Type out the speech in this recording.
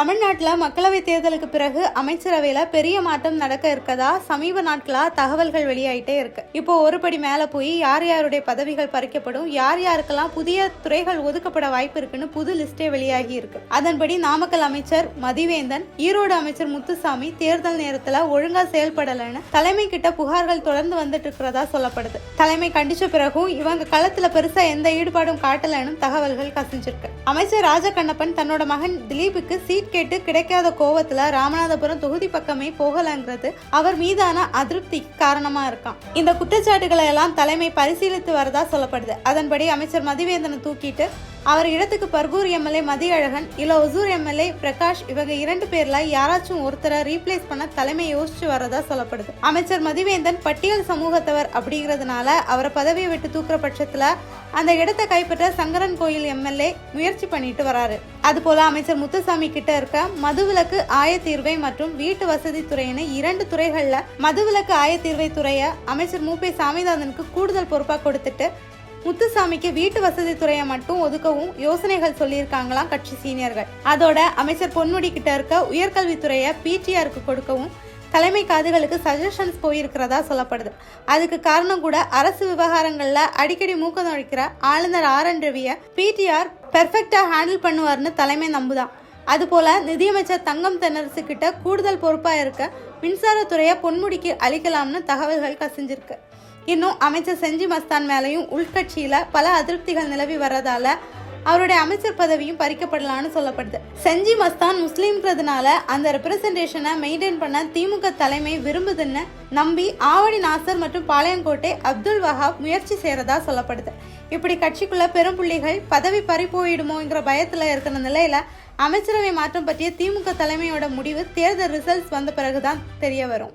தமிழ்நாட்டில் மக்களவைத் தேர்தலுக்கு பிறகு அமைச்சரவையில் பெரிய மாற்றம் நடக்க இருக்கதா சமீப நாட்களாக தகவல்கள் வெளியாயிட்டே இருக்கு. இப்போ ஒரு படி மேலே போய் யார் யாருடைய பதவிகள் பறிக்கப்படும் யார் யாருக்கெல்லாம் புதிய துறைகள் ஒதுக்கப்பட வாய்ப்பு இருக்குன்னு புது லிஸ்டே வெளியாகி இருக்கு. அதன்படி நாமக்கல் அமைச்சர் மதிவேந்தன் ஈரோடு அமைச்சர் முத்துசாமி தேர்தல் நேரத்தில் ஒழுங்கா செயல்படலைன்னு தலைமை கிட்ட புகார்கள் தொடர்ந்து வந்துட்டு இருக்கிறதா சொல்லப்படுது. தலைமை கண்டிச்ச பிறகும் இவங்க களத்துல பெருசா எந்த ஈடுபாடும் காட்டலன்னு தகவல்கள் கசிஞ்சிருக்கு. அமைச்சர் ராஜகண்ணப்பன் தன்னோட மகன் திலீபுக்கு சீட் கேட்டு கிடைக்காத கோவத்துல ராமநாதபுரம் தொகுதி பக்கமே போகலங்கிறது அவர் மீதான அதிருப்தி காரணமா இருக்கான். இந்த குற்றச்சாட்டுகளை எல்லாம் தலைமை பரிசீலித்து வரதா சொல்லப்படுது. அதன்படி அமைச்சர் மதிவேந்தனை தூக்கிட்டு அவர் இடத்துக்கு பர்கூர் எம்எல்ஏ மதியழகன் இல்ல ஒசூர் எம்எல்ஏ பிரகாஷ் இவங்க இரண்டு பேர்ல யாராச்சும் ஒருத்தரை ரீப்ளேஸ் பண்ண தலைமை யோசிச்சு வரதா சொல்லப்படுது. அமைச்சர் மதிவேந்தன் பட்டியல் சமூகத்தவர் அப்படிங்கிறதுனால அவரை பதவியை விட்டு தூக்குற பட்சத்துல அந்த இடத்தை கைப்பற்ற சங்கரன் கோயில் எம்எல்ஏ முயற்சி பண்ணிட்டு வராரு. அதுபோல அமைச்சர் முத்துசாமி கிட்ட இருக்க மதுவிலக்கு ஆயத்தீர்வை மற்றும் வீட்டு வசதி துறையின இரண்டு துறைகள்ல மதுவிலக்கு ஆயத்தீர்வை துறையை அமைச்சர் மூப்பை சாமிநாதனுக்கு கூடுதல் பொறுப்பா கொடுத்துட்டு முத்துசாமிக்கு வீட்டு வசதி துறையை மட்டும் ஒதுக்கவும் யோசனைகள் சொல்லியிருக்காங்களாம் கட்சி சீனியர்கள். அதோட அமைச்சர் பொன்முடி கிட்ட இருக்க உயர்கல்வித்துறையை பிடிஆருக்கு கொடுக்கவும் தலைமை காதுகளுக்கு சஜஷன்ஸ் போயிருக்கிறதா சொல்லப்படுது. அதுக்கு காரணம் கூட அரசு விவகாரங்களில் அடிக்கடி மூக்க நுழைக்கிற ஆளுநர் ஆர் என் ரவியை பிடிஆர் பெர்ஃபெக்டாக ஹேண்டில் பண்ணுவார்னு தலைமை நம்புதான். அதுபோல நிதியமைச்சர் தங்கம் தென்னரசு கிட்ட கூடுதல் பொறுப்பாக இருக்க மின்சாரத்துறையை பொன்முடிக்கு அளிக்கலாம்னு தகவல்கள் கசிஞ்சிருக்கு. இன்னும் அமைச்சர் செஞ்சி மஸ்தான் மேலேயும் உள்கட்சியில் பல அதிருப்திகள் நிலவி வர்றதால அவருடைய அமைச்சர் பதவியும் பறிக்கப்படலாம்னு சொல்லப்படுது. செஞ்சி மஸ்தான் முஸ்லீம்ன்றதுனால அந்த ரெப்ரசன்டேஷனை மெயின்டைன் பண்ண திமுக தலைமை விரும்புதுன்னு நம்பி ஆவடி நாசர் மற்றும் பாளையங்கோட்டை அப்துல் வஹாப் முயற்சி செய்யறதா சொல்லப்படுது. இப்படி கட்சிக்குள்ள பெரும் புள்ளிகள் பதவி பறி போயிடுமோங்கிற பயத்துல இருக்கிற நிலையில அமைச்சரவை மாற்றம் பற்றிய திமுக தலைமையோட முடிவு தேர்தல் ரிசல்ட்ஸ் வந்த பிறகுதான் தெரிய வரும்.